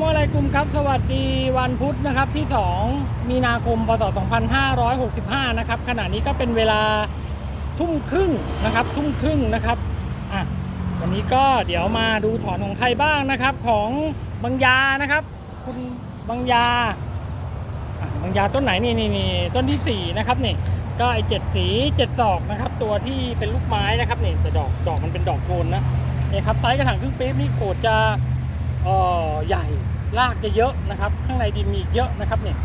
มุอะลัยกุมครับ สวัสดีวันพุธนะครับที่ 2 มีนาคมพศ 2565 นะครับ ขณะนี้ก็เป็นเวลาทุ่มครึ่งนะครับ ทุ่มครึ่งนะครับอะวันนี้ก็เดี๋ยวมาดูถอนของใครบ้างนะครับ ของบางยานะครับ คุณบางยาบางยาต้นไหนนี่นี่นี่ต้นที่ 4 นะครับนี่ก็ไอเจ็ดสีเจ็ดศอกนะครับ ตัวที่เป็นลูกไม้นะครับนี่แต่ดอกดอกมันเป็นดอกโทนนะนี่ครับไซส์กระถางครึ่งปี๊บนี่โขดจะ ใหญ่รากจะเยอะนะครับ ข้างในดินมีเยอะนะครับเนี่ย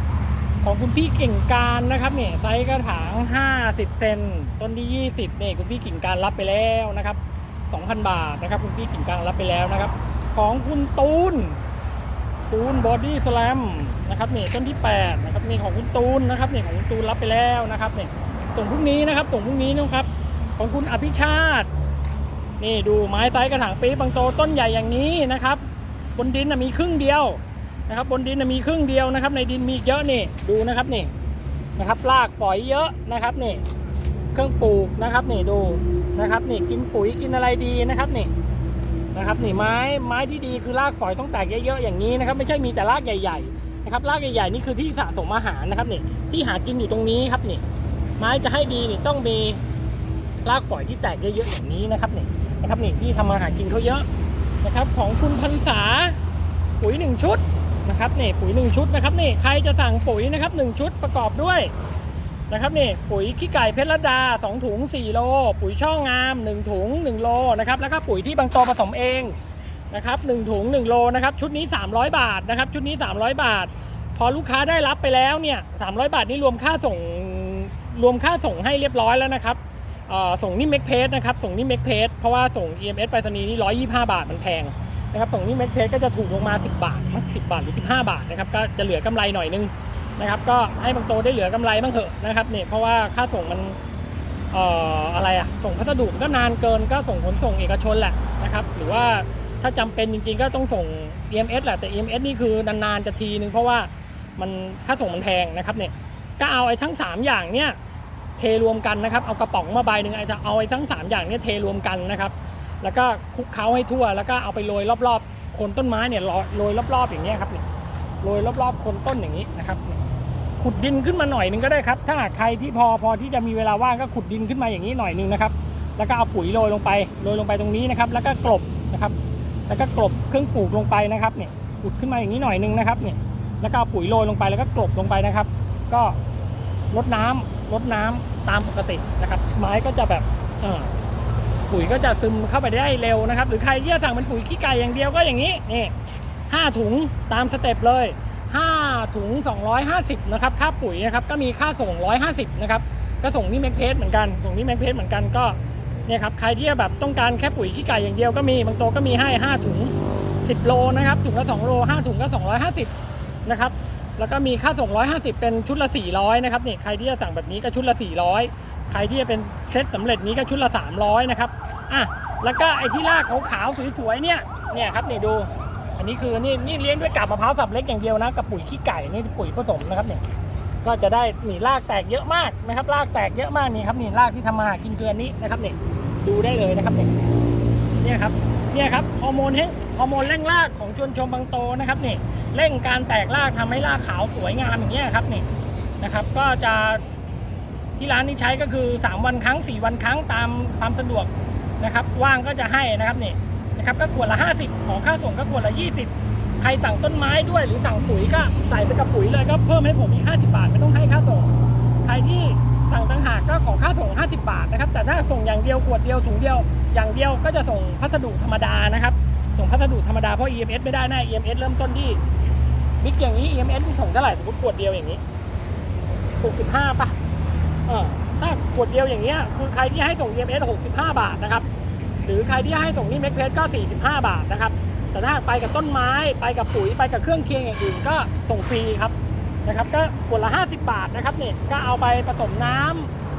ของคุณพี่กิ่งการนะครับเนี่ยไซส์กระถาง 50 เซนต้นที่ 20เนี่ยคุณพี่กิ่งการรับไปแล้วนะครับ 2,000 บาทนะครับ คุณพี่กิ่งการรับไปแล้วนะครับ ของคุณตูนตูนบอดี้สแลมนะครับเนี่ยต้นที่8นะครับนี่ของคุณตูนนะครับเนี่ยของคุณตูนรับไปแล้วนะครับเนี่ยส่งพรุ่งนี้นะครับ ส่งพรุ่งนี้นะครับ ของคุณอภิชาติ นี่ดูไม้ไซส์กระถางปี๊บบางโตต้นใหญ่อย่างนี้นะครับ บนดินนะมีครึ่งเดียวนะครับ บนดินนะมีครึ่งเดียวนะครับ ในดินมีเยอะนี่ดูนะครับนี่นะครับรากฝอยเยอะนะครับนี่เครื่องปลูกนะครับนี่ดูนะครับนี่กินปุ๋ยกินอะไรดีนะครับนี่นะครับนี่ไม้ไม้ที่ดีคือรากฝอยต้องแตกเยอะๆอย่างนี้นะครับ ไม่ใช่มีแต่รากใหญ่ ๆ นะครับรากใหญ่ๆนี่คือที่สะสมอาหารนะครับนี่ที่หากินอยู่ตรงนี้ครับนี่ไม้จะให้ดีนี่ต้องมีรากฝอยที่แตกเยอะๆอย่างนี้นะครับนี่นะครับนี่ที่ทำอาหารกินเขาเยอะ นะครับของคุณพันษาปุ๋ยหนึ่งชุดนะครับนี่ปุ๋ยหนึ่งชุดนะครับนี่ใครจะสั่งปุ๋ยนะครับหนึ่งชุดประกอบด้วยนะครับนี่ปุ๋ยขี้ไก่เพชรลดา 2 ถุง 4 โล ปุ๋ยช่องงาม 1 ถุง 1 โลนะครับแล้วก็ปุ๋ยที่บางโตผสมเองนะครับ1ถุง 1 โลนะครับชุดนี้ 300 บาทนะครับชุดนี้ 300 บาท พอลูกค้าได้รับไปแล้วเนี่ย300 บาทนี่รวมค่าส่งรวมค่าส่งให้เรียบร้อยแล้วนะครับ ส่งนี่เมกเพจนะครับส่งนี่เมกเพจเพราะว่าส่ง EMS ไปรษณีย์นี่125บาทมันแพงนะครับส่งนี่เมกเพจก็จะถูกลงมา 10 บาทมั้ง10บาทหรือ 15 บาทนะครับก็จะเหลือกำไรหน่อยนึงนะครับก็ให้บางโตได้เหลือกำไรบ้างเถอะนะครับเนี่ยเพราะว่าค่าส่งมันเอ่ออะไรอะส่งพัสดุก็นานเกินก็ส่งขนส่งเอกชนแหละนะครับหรือว่าถ้าจำเป็นจริงๆก็ต้องส่ง EMS แหละแต่ EMS นี่คือนานๆจะทีนึงเพราะว่ามันค่าส่งมันแพงนะครับเนี่ยก็เอาไอ้ทั้ง 3 อย่างเนี่ย เทรวมกันนะครับ เอากระป๋องมาใบหนึ่งไอ้จะเอาไอ้ทั้ง 3 อย่างเนี้เทรวมกันนะครับ แล้วก็คลุกเคล้าให้ทั่ว แล้วก็เอาไปโรยรอบๆ โคนต้นไม้เนี่ยโรยรอบๆอย่างเงี้ยครับเนี่ยโรยรอบๆ โคนต้นอย่างนี้นะครับ ขุดดินขึ้นมาหน่อยหนึงก็ได้ครับ ถ้าใครที่พอพอที่จะมีเวลาว่างก็ขุดดินขึ้นมาอย่างนี้หน่อยหนึงนะครับ แล้วก็เอาปุ๋ยโรยลงไปโรยลงไปตรงนี้นะครับ แล้วก็กลบนะครับ แล้วก็กลบเครื่องปลูกลงไปนะครับเนี่ยขุดขึ้นมาอย่างนี้หน่อยหนึงนะครับเนี่ยแล้วก็เอาปุ๋ยโรยลงไปแล้วก็กลบลงไปนะครับ ก็ลดน้ำ ลดน้ำตามปกตินะครับ ไม้ก็จะแบบปุ๋ยก็จะซึมเข้าไปได้เร็วนะครับ หรือใครที่จะสั่งเป็นปุ๋ยขี้ไก่อย่างเดียวก็อย่างนี้นี่ห้าถุงตามสเต็ปเลยห้าถุง 250นะครับค่าปุ๋ยนะครับก็มีค่าส่ง 150นะครับก็ส่งนี่แม็กเพสเหมือนกันส่งนี่แม็กเพสเหมือนกันก็เนี่ยครับใครที่แบบต้องการแค่ปุ๋ยขี้ไก่อย่างเดียวก็มีบางโตวก็มีให้ 5 ถุง 10 โลนะครับถุงละ2โล5ถุงก็ 250นะครับ แล้วก็มีค่าส่ง 150 เป็นชุดละ 400 นะครับนี่ใครที่จะสั่งแบบนี้ก็ชุดละ 400 ใครที่จะเป็นเซตสำเร็จนี้ก็ชุดละ 300 นะครับอะแล้วก็ไอ้ที่ลากขาวๆสวยๆเนี่ยเนี่ยครับนี่ดูอันนี้คือนี่นี่เลี้ยงด้วยกาบมะพร้าวสับเล็กอย่างเดียวนะกับปุ๋ยขี้ไก่นี่ปุ๋ยผสมนะครับเนี่ยก็จะได้นี่รากแตกเยอะมากนะครับรากแตกเยอะมากนี่ครับนี่รากที่ทำมาหากินเกลือนนี้นะครับเนี่ดูได้เลยนะครับเนี่เนี่ยครับ เนี่ยครับฮอร์โมนเฮฮอร์โมนเร่งรากของชวนชมบางโตนะครับนี่เร่งการแตกรากทำให้รากขาวสวยงามอย่างเงี้ยครับนี่นะครับ ก็จะที่ร้านนี้ใช้ก็คือ 3 วันครั้ง 4 วันครั้งตามความสะดวกนะครับ ว่างก็จะให้นะครับนี่นะครับก็ขวดละ 50 ของค่าส่งก็ขวดละ 20 ใครสั่งต้นไม้ด้วยหรือสั่งปุ๋ยก็ใส่ไปกับปุ๋ยเลยก็เพิ่มให้ผมอีก 50 บาทไม่ต้องให้ค่าส่ง ใครที่ สั่งต่างหากก็ขอค่าส่ง 50 บาทนะครับ แต่ถ้าส่งอย่างเดียวขวดเดียวถุงเดียว อย่างเดียวก็จะส่งพัสดุธรรมดานะครับ ส่งพัสดุธรรมดาเพราะ EMS ไม่ได้นะ EMS เริ่มต้นที่บิ๊กอย่างนี้ EMS ที่ส่งเท่าไหร่สมมติขวดเดียวอย่างนี้ 65ป่ะเออถ้าขวดเดียวอย่างเงี้ยคือใครที่ให้ส่ง EMS 65 บาทนะครับ หรือใครที่ให้ส่งนี่เมกเพสก็ 45 บาทนะครับ แต่ถ้าไปกับต้นไม้ไปกับปุ๋ยไปกับเครื่องเคียงอย่างอื่นก็ส่งฟรีครับ นะครับก็ขวดละ 50 บาทนะครับเนี่ยก็เอาไปผสมน้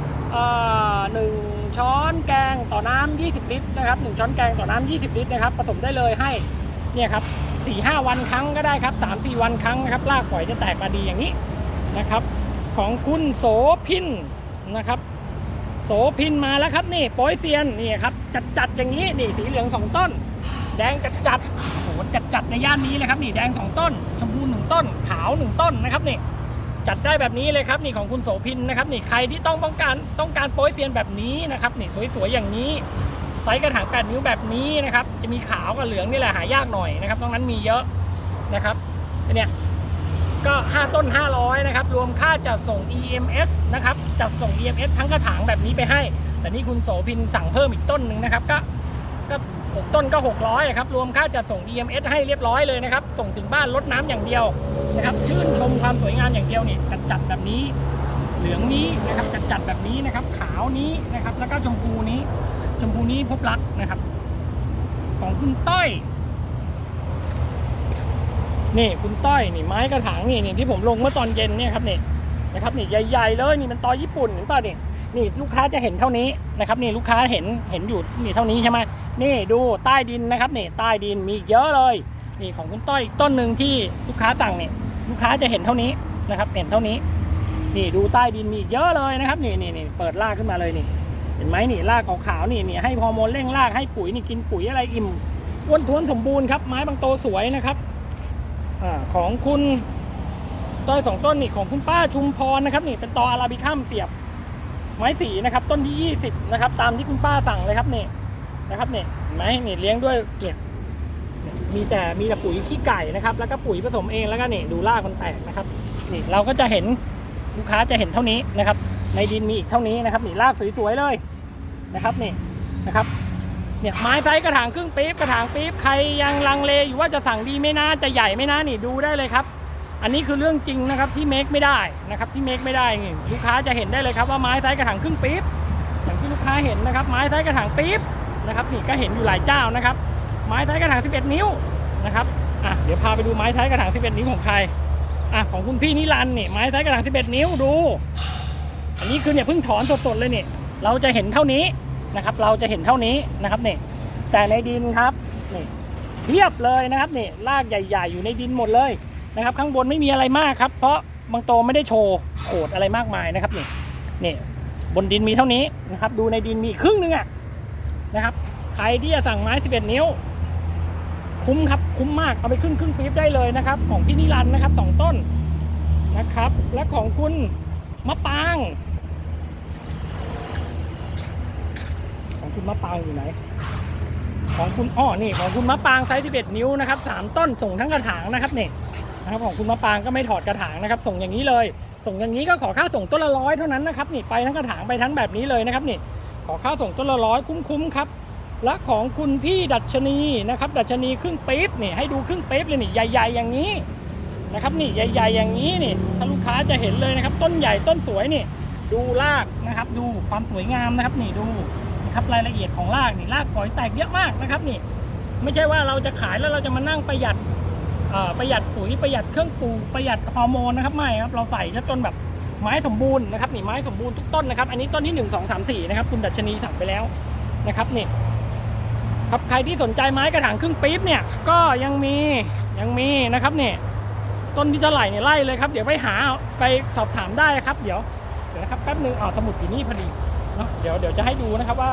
ำหนึ่งช้อนแกงต่อน้ำ20 ลิตรนะครับหนึ่งช้อนแกงต่อน้ำ20 ลิตรนะครับผสมได้เลยให้เนี่ยครับสี่ห้าวันครั้งก็ได้ครับสามสี่วันครั้งนะครับรากฝอยจะแตกมาดีอย่างนี้นะครับ ของคุณโสพินนะครับ โสพินมาแล้วครับนี่โป้ยเซียนนี่ครับจัดจัดอย่างนี้นี่สีเหลืองสองต้น แดงจัดจัดโหจัดจัดในย่านนี้เลยครับนี่แดงสองต้น ชมพูหนึ่งต้น ขาวหนึ่งต้นนะครับนี่จัดได้แบบนี้เลยครับนี่ของคุณโสพินนะครับนี่ใครที่ต้องต้องการต้องการโป้ยเซียนแบบนี้นะครับนี่สวยๆอย่างนี้ไซส์กระถาง8นิ้วแบบนี้นะครับจะมีขาวกับเหลืองนี่แหละหายากหน่อยนะครับตรงนั้นมีเยอะนะครับเนี่ยก็ 5 ต้น 500นะครับรวมค่าจัดส่ง EMS นะครับจัดส่ง EMS ทั้งกระถางแบบนี้ไปให้ แต่นี่คุณโสพินสั่งเพิ่มอีกต้นหนึ่งนะครับก็ ต้นก็ 600อะครับรวมค่าจัดส่ง EMS ให้เรียบร้อยเลยนะครับ ส่งถึงบ้านลดน้ำอย่างเดียวนะครับ ชื่นชมความสวยงามอย่างเดียวนี่จัดจัดแบบนี้ เหลืองนี้นะครับจัดจัดแบบนี้นะครับ ขาวนี้นะครับ แล้วก็ชมพูนี้ ชมพูนี้พบรักนะครับ ของคุณต้อย นี่คุณต้อยนี่ไม้กระถางนี่นี่ที่ผมลงเมื่อตอนเย็นเนี่ยครับนี่นะครับนี่ใหญ่ ๆ เลยนี่มันตอญี่ปุ่นเห็นป่ะนี่ นี่ลูกค้าจะเห็นเท่านี้นะครับนี่ลูกค้าเห็นเห็นอยู่นี่เท่านี้ใช่ไหมนี่ดูใต้ดินนะครับนี่ใต้ดินมีเยอะเลยนี่ของคุณต้อยอีกต้นหนึ่งที่ลูกค้าสั่งเนี่ยลูกค้าจะเห็นเท่านี้นะครับเห็นเท่านี้ นี่ดูใต้ดินมีเยอะเลยนะครับนี่นี่นี่เปิดรากขึ้นมาเลยนี่ เห็นไหมนี่รากขาวๆนี่นี่ให้ฮอร์โมนเร่งรากให้ปุ๋ยนี่กินปุ๋ยอะไรอิ่มอ้วนท้วนสมบูรณ์ครับไม้บางโตสวยนะครับอของคุณต้อยสองต้นนี่ของคุณป้าชุมพรนะครับนี่เป็นตออาราบิคัมเสียบ ไม้สีนะครับต้นที่ 20 นะครับ ตามที่คุณป้าสั่งเลยครับเนี่ยนะครับเนี่เห็นไหมนี่เลี้ยงด้วยเนี่ยมีแต่มีแต่ปุ๋ยขี้ไก่นะครับ แล้วก็ปุ๋ยผสมเองแล้วก็เนี่ยดูรากมันแตกนะครับนี่เราก็จะเห็นลูกค้าจะเห็นเท่านี้นะครับ ในดินมีอีกเท่านี้นะครับนี่รากสวยๆเลยนะครับนี่นะครับเนี่ยไม้ไซส์กระถางครึ่งปี๊บกระถางปี๊บใครยังลังเลอยู่ว่าจะสั่งดีไม่นะจะใหญ่ไม่นะนี่ดูได้เลยครับ อันนี้คือเรื่องจริงนะครับที่เมคไม่ได้นะครับที่เมคไม่ได้นี่ลูกค้าจะเห็นได้เลยครับว่าไม้ไซส์กระถางครึ่งปี๊บอย่างที่ลูกค้าเห็นนะครับ ไม้ไซส์กระถางปี๊บนะครับนี่ก็เห็นอยู่หลายเจ้านะครับ ไม้ไซส์กระถาง 11 นิ้วนะครับอะเดี๋ยวพาไปดูไม้ไซส์กระถาง 11 นิ้วของใครอะของคุณพี่นิรันนี่ไม้ไซส์กระถาง 11 นิ้วดู อันนี้คือเนี่ยเพิ่งถอนสดๆเลยเนี่ยเราจะเห็นเท่านี้นะครับ เราจะเห็นเท่านี้นะครับเนี่ยแต่ในดินครับนี่เทียบเลยนะครับนี่รากใหญ่ ๆ อยู่ในดินหมดเลย นะครับข้างบนไม่มีอะไรมากครับ เพราะบางโตไม่ได้โชว์โขดอะไรมากมายนะครับนี่นี่บนดินมีเท่านี้นะครับ ดูในดินมีครึ่งหนึงอะนะครับใครที่จะสั่งไม้ 11 นิ้ว คุ้มครับคุ้มมากเอาไปครึ่งครึ่งปี๊บได้เลยนะครับ ของพี่นิรันนะครับสองต้นนะครับ และของคุณมะปาง ของคุณมะปางอยู่ไหน ของคุณอ้อนี่ของคุณมะปางไซส์11 นิ้วนะครับสามต้นส่งทั้งกระถางนะครับเนี่ย นะครับของคุณมะปางก็ไม่ถอดกระถางนะครับ ส่งอย่างนี้เลย ส่งอย่างนี้ก็ขอค่าส่งต้นละร้อยเท่านั้นนะครับนี่ไปทั้งกระถางไปทั้งแบบนี้เลยนะครับนี่ขอค่าส่งต้นละร้อยคุ้มๆครับและของคุณพี่ดัชนีนะครับ ดัชนีครึ่งปี๊บนี่ให้ดูครึ่งปี๊บเลยนี่ใหญ่ ๆ อย่างนี้นะครับนี่ใหญ่ ๆ อย่างนี้นี่ถ้าลูกค้าจะเห็นเลยนะครับ ต้นใหญ่ต้นสวยนี่ ดูรากนะครับ ดูความสวยงามนะครับ นี่ดูนะครับรายละเอียดของรากนี่รากฝอยแตกเยอะมากนะครับ นี่ ไม่ใช่ว่าเราจะขายแล้วเราจะมานั่งประหยัด ประหยัดปุ๋ยประหยัดเครื่องปลูกประหยัดฮอร์โมนนะครับไม่ครับเราใส่จนแบบไม้สมบูรณ์นะครับนี่ไม้สมบูรณ์ทุกต้นนะครับอันนี้ต้นที่หนึ่งสองสามสี่นะครับคุณดัชนีสั่งไปแล้วนะครับนี่ครับใครที่สนใจไม้กระถางครึ่งปี๊บเนี่ยก็ยังมียังมีนะครับนี่ต้นที่เท่าไหร่เนี่ยไล่เลยครับเดี๋ยวไปหาไปสอบถามได้ครับ เดี๋ยวเดี๋ยวนะครับแป๊บนึงอ่าสมุดอยู่นี่พอดีเนาะเดี๋ยวเดี๋ยวจะให้ดูนะครับว่า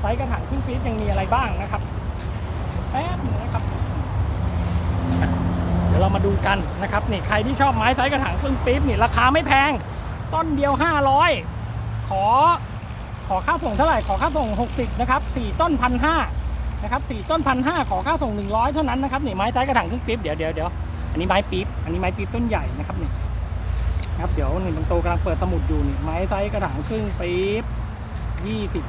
ไซส์กระถางครึ่งปี๊บยังมีอะไรบ้างนะครับแป๊บนึงนะครับ ดี๋ยวเรามาดูกันนะครับนี่ใครที่ชอบไม้ไซส์กระถางครึ่งปี๊บนี่ราคาไม่แพง ต้นเดียว 500 ขอขอค่าส่งเท่าไหร่ขอค่าส่ง 60นะครับ4ต้นพันห้านะครับสี่ต้นพันห้าขอค่าส่งหนึ่งร้อยเท่านั้นนะครับนี่ไม้ไซส์กระถางครึ่งปี๊บเดี๋ยวเดี๋ยวเดี๋ยวอันนี้ไม้ปี๊บอันนี้ไม้ปี๊บต้นใหญ่นะครับนี่นะครับเดี๋ยวนี่บางโตกำลังเปิดสมุดอยู่นี่ไม้ไซส์กระถางครึ่งปี๊บยี่สิบ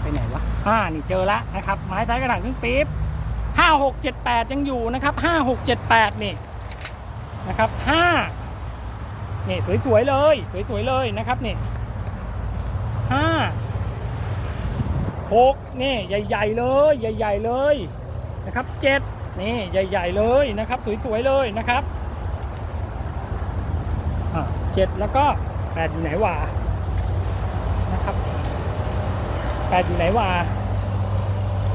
ไปไหนวะอ่านี่เจอละนะครับไม้ไซส์กระถางครึ่งปี๊บ ห้าหกเจ็ดแปดยังอยู่นะครับห้าหกเจ็ดแปดนี่นะครับห้านี่สวยๆเลย สวยๆเลยนะครับนี่ห้าหกนี่ใหญ่ ๆ เลย ใหญ่ ๆ เลยนะครับเจ็ดนี่ใหญ่ ๆ เลยนะครับ สวยๆเลยนะครับเจ็ดแล้วก็แปดอยู่ไหนวะนะครับแปดอยู่ไหนวะ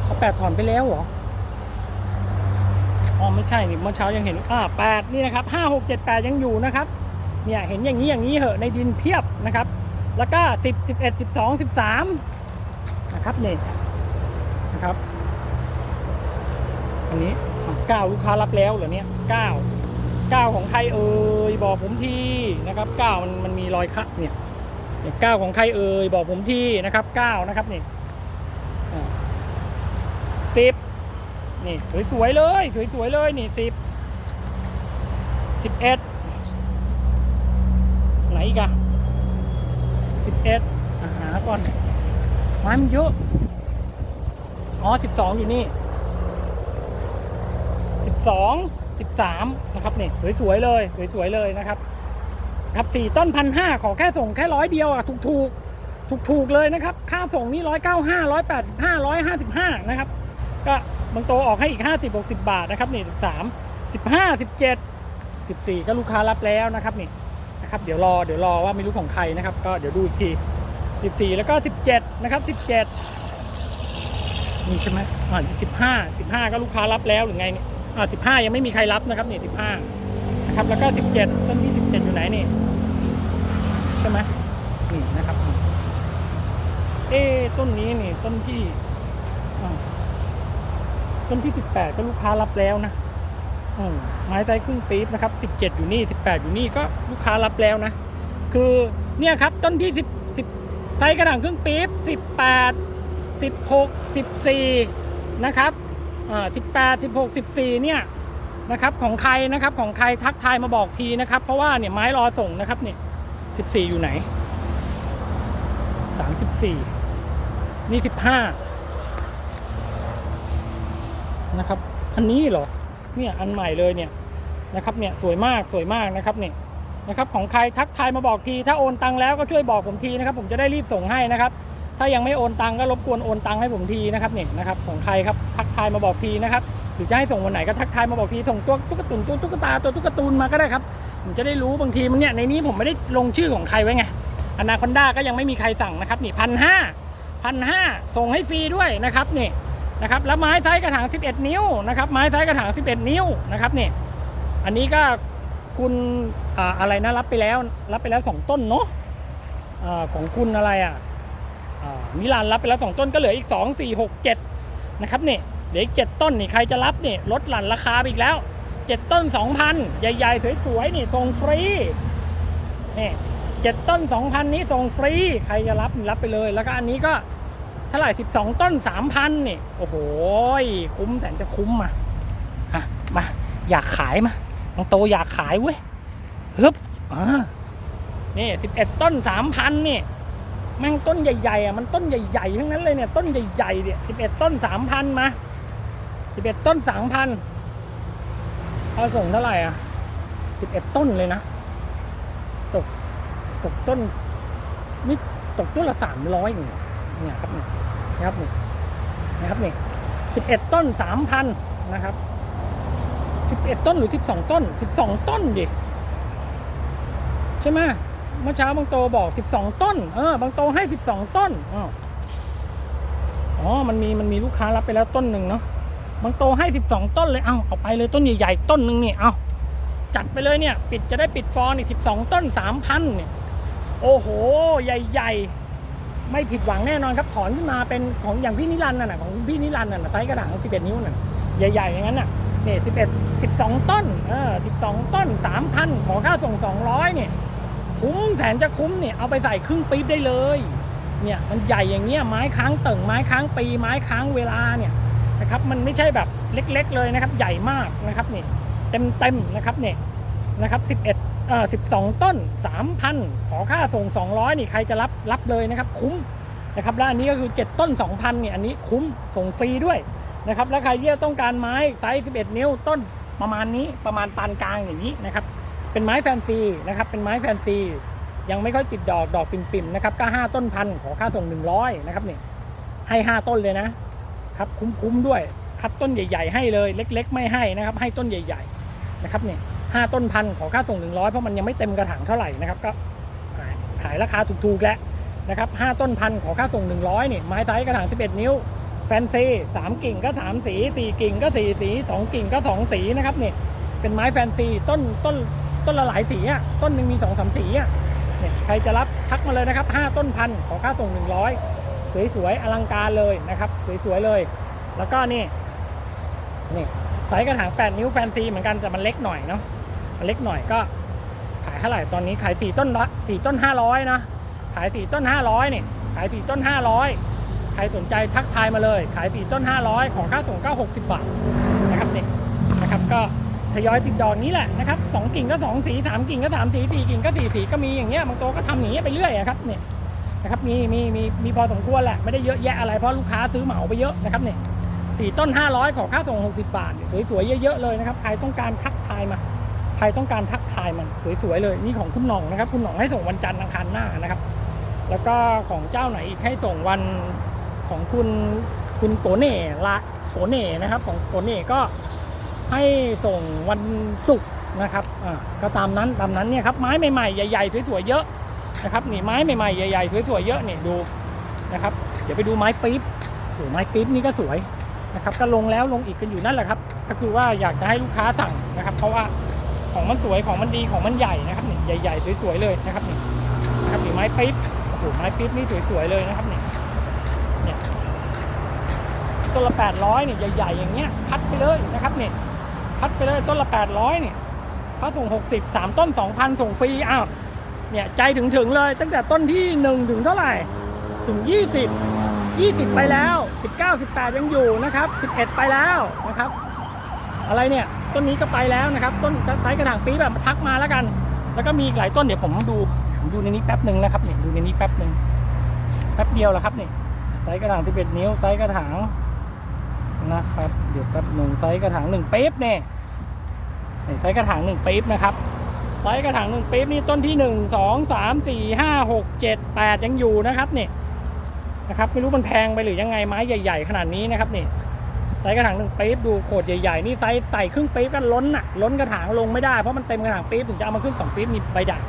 เขาแปดถอนไปแล้วเหรอ อ๋อไม่ใช่นี่เมื่อเช้ายังเห็นอ่าแปดนี่นะครับห้าหกเจ็ดแปดยังอยู่นะครับเนี่ยเห็นอย่างนี้อย่างนี้เหอะในดินเพียบนะครับ แล้วก็สิบสิบเอ็ดสิบสองสิบสามนะครับนี่นะครับ อันนี้เก้าลูกค้ารับแล้วเหรอเนี่ยเก้าเก้าของใครเอ่ยบอกผมทีนะครับเก้ามันมันมีรอยคัดเนี่ยเนี่ยเก้าของใครเอ่ยบอกผมทีนะครับเก้านะครับนี่อ่าสิบ นี่สวยๆเลย สวยๆเลยนี่สิบสิบเอ็ดไหนอีกอะสิบเอ็ดหาก่อนไม้มันเยอะอ๋อสิบสองอยู่นี่สิบสองสิบสามนะครับนี่สวยๆเลย สวยๆเลยนะครับ ครับสี่ต้นพันห้าขอแค่ส่งแค่ร้อยเดียวอะถูกถูกถูกถูกๆเลยนะครับ ค่าส่งนี่ร้อยเก้าห้าร้อยแปดห้าร้อยห้าสิบห้านะครับ ก็ บางโตออกให้อีกห้าสิบหกสิบาทนะครับนี่สิบสามสิบห้าสิบเจ็ดสิบสี่ก็ลูกค้ารับแล้วนะครับนี่นะครับเดี๋ยวรอเดี๋ยวรอว่าไม่รู้ของใครนะครับ ก็เดี๋ยวดูอีกทีสิบสี่แล้วก็สิบเจ็ดนะครับสิบเจ็ดนี่ใช่ไหมอ่าสิบห้าสิบห้าก็ลูกค้ารับแล้วหรือไงเนี่ยอ่าสิบห้ายังไม่มีใครรับนะครับนี่สิบห้านะครับแล้วก็สิบเจ็ดต้นที่สิบเจ็ดอยู่ไหนนี่ใช่ไหมนี่นะครับเอ๊ต้นนี้นี่ต้นที่ ต้นที่สิบแปดก็ลูกค้ารับแล้วนะอืมไม้ไซส์ครึ่งปี๊บนะครับสิบเจ็ดอยู่นี่สิบแปดอยู่นี่ก็ลูกค้ารับแล้วนะ คือเนี่ยครับต้นที่สิบสิบไซส์กระถางครึ่งปี๊บสิบแปดสิบหกสิบสี่นะครับอ่าสิบแปดสิบหกสิบสี่เนี่ยนะครับของใครนะครับของใครทักทายมาบอกทีนะครับ เพราะว่าเนี่ยไม้รอส่งนะครับเนี่ยสิบสี่อยู่ไหนสามสิบสี่นี่สิบห้า นะครับ อันนี้เหรอเนี่ยอันใหม่เลยเนี่ยนะครับเนี่ยสวยมากสวยมากนะครับเนี่ยนะครับของใครทักทายมาบอกที ถ้าโอนตังแล้วก็ช่วยบอกผมทีนะครับ ผมจะได้รีบส่งให้นะครับ ถ้ายังไม่โอนตังก็รบกวนโอนตังให้ผมทีนะครับเนี่ยนะครับของใครครับทักทายมาบอกทีนะครับหรือจะให้ส่งวันไหนก็ทักทายมาบอกทีส่งตัวตุ๊กตุนตัวตุ๊กตาตัวตุ๊กตูนมาก็ได้ครับผมจะได้รู้บางทีมันเนี่ยในนี้ผมไม่ได้ลงชื่อของใครไว้ไงอนาคอนด้าก็ยังไม่มีใครสั่งนะครับนี่พันห้าพันห้าส่งให้ฟรีด้วยนะครับนี่ นะครับแล้วไม้ไซส์กระถาง 11 นิ้วนะครับไม้ไซส์กระถาง 11 นิ้วนะครับนี่อันนี้ก็คุณอ่าอะไรนะรับไปแล้วรับไปแล้วสองต้นเนาะอ่าของคุณอะไรอะอ่ามิลานรับไปแล้วสองต้นก็เหลืออีกสองสี่หกเจ็ดนะครับนี่เหลืออีกเจ็ดต้นนี่ใครจะรับเนี่ยลดหลั่นราคาไปอีกแล้วเจ็ดต้นสองพันใหญ่ๆ สวยๆนี่ส่งฟรีนี่เจ็ดต้นสองพันนี้ส่งฟรี ใครจะรับรับไปเลย แล้วก็อันนี้ก็ เท่าไหร่สิบสองต้นสามพันนี่ โอ้โห คุ้มแต่จะคุ้มมาอะมา อยากขายมาน้องโตอยากขายเว้ยฮึบอ่านี่สิบเอ็ดต้นสามพันนี่แม่งต้นใหญ่ๆอะมันต้นใหญ่ๆทั้งนั้นเลยเนี่ยต้นใหญ่ๆเนี่ยสิบเอ็ดต้นสามพันมาสิบเอ็ดต้นสามพันเอาส่งเท่าไหร่อะสิบเอ็ดต้นเลยนะ ตกตกต้นนี่ตกต้นละสามร้อยเนี่ย เนี่ยครับเนี่ยนะครับเนี่ยนะครับเนี่ยสิบเอ็ดต้นสามพันนะครับสิบเอ็ดต้นหรือสิบสองต้นสิบสองต้นดิใช่ไหมเมื่อเช้าบางโตบอก12ต้น เออบางโตให้12ต้นอ้าวอ๋อ มันมีมันมีลูกค้ารับไปแล้วต้นหนึ่งเนาะบางโตให้12ต้นเลยเอาเอาไปเลยต้นใหญ่ๆต้นหนึ่งเนี่ยเอาจัดไปเลยเนี่ย ปิดจะได้ปิดฟอนอีก12ต้น3,000เนี่ย โอ้โห ใหญ่ ๆ ไม่ผิดหวังแน่นอนครับถอนขึ้นมาเป็นของอย่างพี่นิรันดร์น่ะของพี่นิรันดร์น่ะไซส์กระถาง11 นิ้วน่ะใหญ่ๆอย่างนั้นน่ะเนี่ย11 12 ต้นเออ12 ต้น 3,000 ขอค่าส่ง 200เนี่ยคุ้มแสนจะคุ้มเนี่ยเอาไปใส่ครึ่งปี๊บได้เลยเนี่ยมันใหญ่อย่างเงี้ยไม้ค้างเติ่งไม้ค้างปีไม้ค้างเวลาเนี่ยนะครับมันไม่ใช่แบบเล็กๆเลยนะครับใหญ่มากนะครับนี่เต็มเต็มๆนะครับเนี่ยนะครับ 11 เอ่อ12 ต้น 3,000 ขอค่าส่ง 200 นี่ใครจะรับรับเลยนะครับ คุ้มนะครับแล้วอันนี้ก็คือ 7 ต้น 2,000เนี่ยอันนี้คุ้มส่งฟรีด้วยนะครับแล้วใครที่ต้องการไม้ไซส์ 11 นิ้วต้นประมาณนี้ประมาณปานกลางอย่างนี้นะครับเป็นไม้แฟนซีนะครับเป็นไม้แฟนซียังไม่ค่อยติดดอกดอกปิ่มๆนะครับก็ห้าต้นพันขอค่าส่งหนึ่งร้อยนะครับเนี่ยให้ห้าต้นเลยนะครับคุ้มๆด้วยคัดต้นใหญ่ ๆ ให้เลยเล็ก ๆ ไม่ให้นะครับให้ต้นใหญ่ ๆนะครับเนี่ย ห้าต้นพันขอค่าส่งหนึ่งร้อยเพราะมันยังไม่เต็มกระถางเท่าไหร่นะครับก็ขายราคาถูกๆแล้วนะครับห้าต้นพันขอค่าส่งหนึ่งร้อยเนี่ยไม้ไซส์กระถางสิบเอ็ดนิ้วแฟนซีสามกิ่งก็สามสีสี่กิ่งก็สี่สีสองกิ่งก็สองสีนะครับเนี่ยเป็นไม้แฟนซีต้นต้นต้นละหลายสีอะต้นหนึ่งมีสองสามสีอะเนี่ยใครจะรับทักมาเลยนะครับห้าต้นพันขอค่าส่งหนึ่งร้อยสวยๆอลังการเลยนะครับสวยๆเลย แล้วก็นี่นี่ไซส์กระถาง 8 นิ้วแฟนซีเหมือนกันแต่มันเล็กหน่อยเนาะ เล็กหน่อยก็ขายเท่าไหร่ตอนนี้ขายสี่ต้นละสี่ต้นห้าร้อยนะขายสี่ต้นห้าร้อยนี่ขายสี่ต้นห้าร้อยใครสนใจทักทายมาเลย ขายสี่ต้นห้าร้อยของค่าส่งก็หกสิบบาทนะครับนี่นะครับก็ทยอยติดดอกนี้แหละนะครับสองกิ่งก็สองสีสามกิ่งก็สามสีสี่กิ่งก็สี่สีก็มีอย่างเงี้ยบางโตวก็ทำอย่างเงี้ยไปเรื่อยอะครับเนี่ยนะครับมีมีมีมีพอสมควรแหละไม่ได้เยอะแยะอะไรเพราะลูกค้าซื้อเหมาไปเยอะนะครับเนี่ยสี่ต้นห้าร้อยขอค่าส่งหกสิบบาท สวยๆ เยอะๆ เลยนะครับ ใครต้องการทักทายมา ใครต้องการทักทายมันสวยๆเลยนี่ของคุณหน่องนะครับ คุณหน่องให้ส่งวันจันทร์อังคารหน้านะครับ แล้วก็ของเจ้าไหนอีกให้ส่งวันของคุณคุณโกเน่ละโกเน่นะครับ ของโกเน่ก็ให้ส่งวันศุกร์นะครับอ่าก็ตามนั้นตามนั้นเนี่ยครับไม้ใหม่ๆใหญ่ๆสวยๆเยอะนะครับนี่ไม้ใหม่ๆใหญ่ๆสวยๆเยอะนี่ดูนะครับ เดี๋ยวไปดูไม้ปี๊บโอ้ไม้ปี๊บนี่ก็สวยนะครับก็ลงแล้วลงอีกกันอยู่นั่นแหละครับ ก็คือว่าอยากจะให้ลูกค้าสั่งนะครับ เพราะว่า ของมันสวยของมันดีของมันใหญ่นะครับนี่ใหญ่ๆสวยๆเลยนะครับนี่นะครับนี่ไม้ปิ๊บโอ้โหไม้ปิ๊บนี่สวยๆเลยนะครับนี่เนี่ยต้นละแปดร้อยเนี่ยใหญ่ๆอย่างเงี้ยพัดไปเลยนะครับนี่พัดไปเลยต้นละแปดร้อยเนี่ยเขาส่งหกสิบสามต้นสองพันส่งฟรีอ้าวเนี่ยใจถึงถึงๆเลย ตั้งแต่ต้นที่หนึ่งถึงเท่าไหร่ถึงยี่สิบยี่สิบไปแล้วสิบเก้าสิบแปดยังอยู่นะครับสิบเอ็ดไปแล้วนะครับ อะไรเนี่ย ต้นนี้ก็ไปแล้วนะครับ ต้นไซส์กระถางปี๊แบบทักมาแล้วกัน แล้วก็มีอีกหลายต้นเดี๋ยวผมดูผมดูในนี้แป๊บหนึ่งนะครับเนี่ยดูในนี้แป๊บหนึ่งแป๊บเดียวแหละครับเนี่ยไซส์กระถาง 11 นิ้วไซส์กระถางนะครับเดี๋ยวแป๊บหนึ่งไซส์กระถางหนึ่งปี๊บเนี่ยนี่ไซส์กระถางหนึ่งปี๊บนะครับไซส์กระถางหนึ่งปี๊บนี่ต้นที่หนึ่งสองสามสี่ห้าหกเจ็ดแปดยังอยู่นะครับเนี่ยนะครับไม่รู้มันแพงไปหรือยังไงไม้ใหญ่ ๆ ขนาดนี้นะครับนี่ไซส์กระถางหนึ่งปี๊บดูโขดใหญ่ๆนี่ไซส์ใส่ครึ่งปี๊บกันล้นอะล้นกระถางลงไม่ได้เพราะมันเต็มกระถางปี๊บถึงจะเอามาขึ้นสองปี๊บมีใบด่าง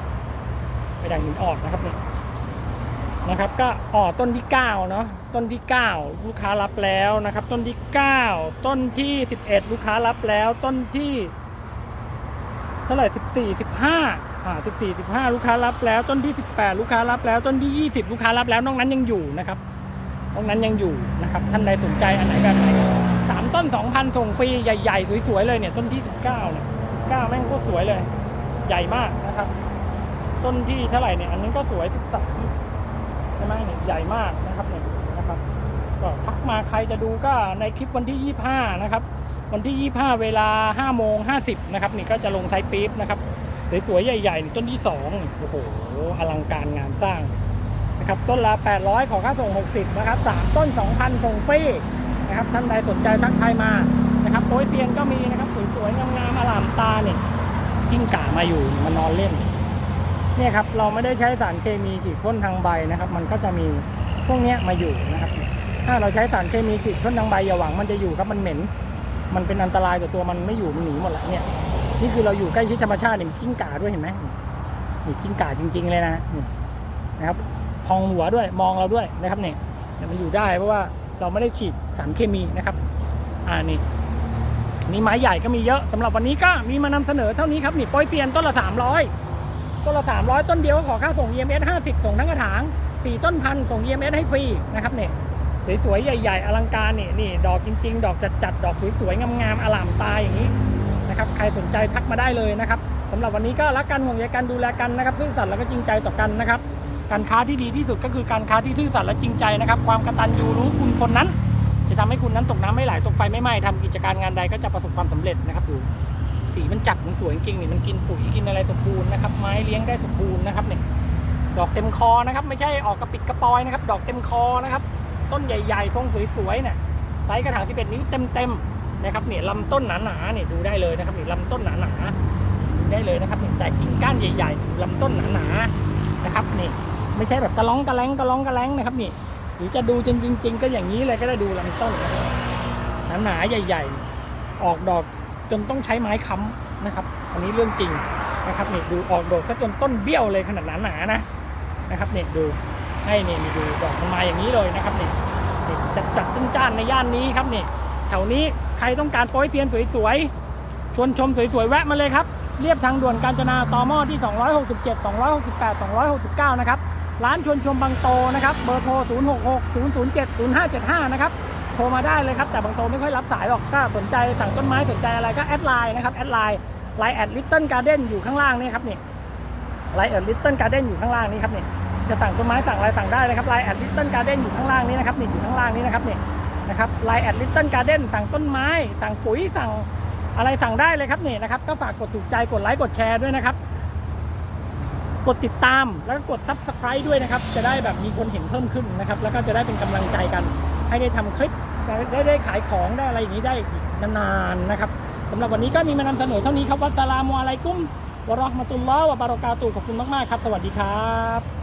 ใบด่างหินอ่อนนะครับนี่นะครับก็อ๋อต้นที่เก้าเนาะต้นที่เก้าลูกค้ารับแล้วนะครับ ต้นที่เก้าต้นที่สิบเอ็ดลูกค้ารับแล้ว ต้นที่เท่าไหร่สิบสี่สิบห้าอ่าสิบสี่สิบห้าลูกค้ารับแล้ว ต้นที่สิบแปดลูกค้ารับแล้ว ต้นที่ยี่สิบลูกค้ารับแล้วนอกนั้นยังอยู่นะครับนอกนั้นยังอยู่นะครับท่านใดสนใจอันไหนแบบไหน ต้นสองพันส่งฟรีใหญ่ ๆ สวย ๆ เลยเนี่ย ต้นที่สิบเนี่ยเก้าแม่งก็สวยเลย ใหญ่มากนะครับ ต้นที่เท่าไหร่เนี่ย อันนี้ก็สวยสิบสามใช่ไหมเนี่ยใหญ่มากนะครับเนี่ยนะครับ ก็ทักมาใครจะดูก็ในคลิปวันที่ยี่ห้านะครับ วันที่ยี่ห้าเวลาห้าโมงห้าสิบนะครับ นี่ก็จะลงไซส์ปี๊บนะครับสวยๆใหญ่ๆนี่ต้นที่สองนี่โอ้โหอลังการงานสร้างนะครับ ต้นละ 800 ขอค่าส่ง 60 นะครับสามต้น 2,000 ส่งฟรี นะครับ ท่านใดสนใจทักทายมานะครับโป้ยเซียนก็มีนะครับสวยๆงามๆอลามตาเนี่ยกิ้งก่ามาอยู่มานอนเล่นเนี่ยครับเราไม่ได้ใช้สารเคมีฉีดพ่นทางใบนะครับ มันก็จะมีพวกนี้มาอยู่นะครับถ้าเราใช้สารเคมีฉีดพ่นทางใบอย่าหวังมันจะอยู่ครับมันเหม็น มันเป็นอันตรายต่อตัวมันไม่อยู่มันหนีหมดแล้วเนี่ยนี่คือเราอยู่ใกล้ชิดธรรมชาติเนี่ยกิ้งก่าด้วยเห็นไหมนี่กิ้งก่าจริง ๆ เลยนะนะครับพองหัวด้วยมองเราด้วยนะครับเนี่ยมันอยู่ได้เพราะว่า เราไม่ได้ฉีดสารเคมีนะครับอ่านี่นี่ไม้ใหญ่ก็มีเยอะสำหรับวันนี้ก็มีมานำเสนอเท่านี้ครับนี่ป้ยเซียนต้นละ 300 ต้นละ 300 ต้นเดียวก็ขอค่าส่ง EMS 50 ส่งทั้งกระถาง 4 ต้นพันส่ง EMS ให้ฟรีนะครับเนี่ยสวยๆ ใหญ่ ๆ อลังการนี่นี่ดอกจริง ๆ ดอกจัดๆดอกสวยๆ งามๆอลามตาอย่างนี้นะครับใครสนใจทักมาได้เลยนะครับสำหรับวันนี้ก็รักกันห่วงใยกันดูแลกันนะครับซื่อสัตย์แล้วก็จริงใจต่อกันนะครับ การค้าที่ดีที่สุดก็คือการค้าที่ซื่อสัตย์และจริงใจนะครับ ความกตัญญูรู้คุณคนนั้น จะทำให้คุณนั้นตกน้ำไม่ไหลตกไฟไม่ไหม้ทำกิจการงานใดก็จะประสบความสำเร็จนะครับดูสีมันจัดมันสวยจริงๆนี่มันกินปุ๋ยกินอะไรสมบูรณ์นะครับไม้เลี้ยงได้สมบูรณ์นะครับเนี่ยดอกเต็มคอนะครับ ไม่ใช่ออกกระปิดกระปอยนะครับ ดอกเต็มคอนะครับ ต้นใหญ่ๆทรงสวยๆเนี่ยไซส์กระถางที่เป็นนิ้วเต็มๆนะครับเนี่ยลำต้นหนาๆเนี่ยดูได้เลยนะครับนี่ลำต้นหนาๆได้เลยนะครับเนี่ยแต่กิ่งก้านใหญ่ๆลำต้นหนาๆนะครับนี่ ไม่ใช่แบบกระล้องกระแลงกระล้องกระแลงนะครับนี่หรือจะดูจริงๆก็อย่างนี้เลยก็ได้ดูลำต้นหนาๆใหญ่ ๆ ออกดอกจนต้องใช้ไม้ค้ำนะครับ อันนี้เรื่องจริงนะครับนี่ดูออกดอกซะจนต้นเบี้ยวเลยขนาดหนาๆนะนะครับเนี่ยดูให้เนี่ยมีดูดอกมันมาอย่างนี้เลยนะครับเนี่ยจัดจัดจ้านๆในย่านนี้ครับเนี่ยแถวนี้ใครต้องการโป้ยเซียนสวยๆชวนชมสวยๆแวะมาเลยครับเรียบทางด่วนกาญจนาตอมอที่ 267 268 269 นะครับ ร้านชวนชมบางโตนะครับ เบอร์โทร 066 007 0575 นะครับ โทรมาได้เลยครับ แต่บางโตไม่ค่อยรับสายหรอกถ้าสนใจสั่งต้นไม้สนใจอะไรก็แอดไลน์นะครับ แอดไลน์ไลน์แอดลิตเติ้ลการ์เด้นอยู่ข้างล่างนี่ครับนี่ไลน์แอดลิตเติ้ลการ์เด้นอยู่ข้างล่างนี่ครับนี่จะสั่งต้นไม้สั่งอะไรสั่งได้เลยครับไลน์แอดลิตเติ้ลการ์เด้นอยู่ข้างล่างนี้นะครับนี่อยู่ข้างล่างนี้นะครับนี่นะครับไลน์แอดลิตเติ้ลการ์เด้นสั่งต้นไม้ สั่งปุ๋ยสั่งอะไรสั่งได้เลยครับนี่นะครับก็ฝากกดถูกใจกดไลค์กดแชร์ด้วยนะครับ กดติดตามแล้วก็กด subscribe ด้วยนะครับ จะได้แบบมีคนเห็นเพิ่มขึ้นนะครับ แล้วก็จะได้เป็นกำลังใจกัน ให้ได้ทำคลิปได้ได้ได้ขายของได้อะไรอย่างนี้ได้อีกนานๆนะครับสำหรับวันนี้ก็มีมานำเสนอเท่านี้ครับวัสสลามุอะลัยกุมวะเราะห์มะตุลลอฮ์วะบารอกาตุขอบคุณมากๆครับ สวัสดีครับ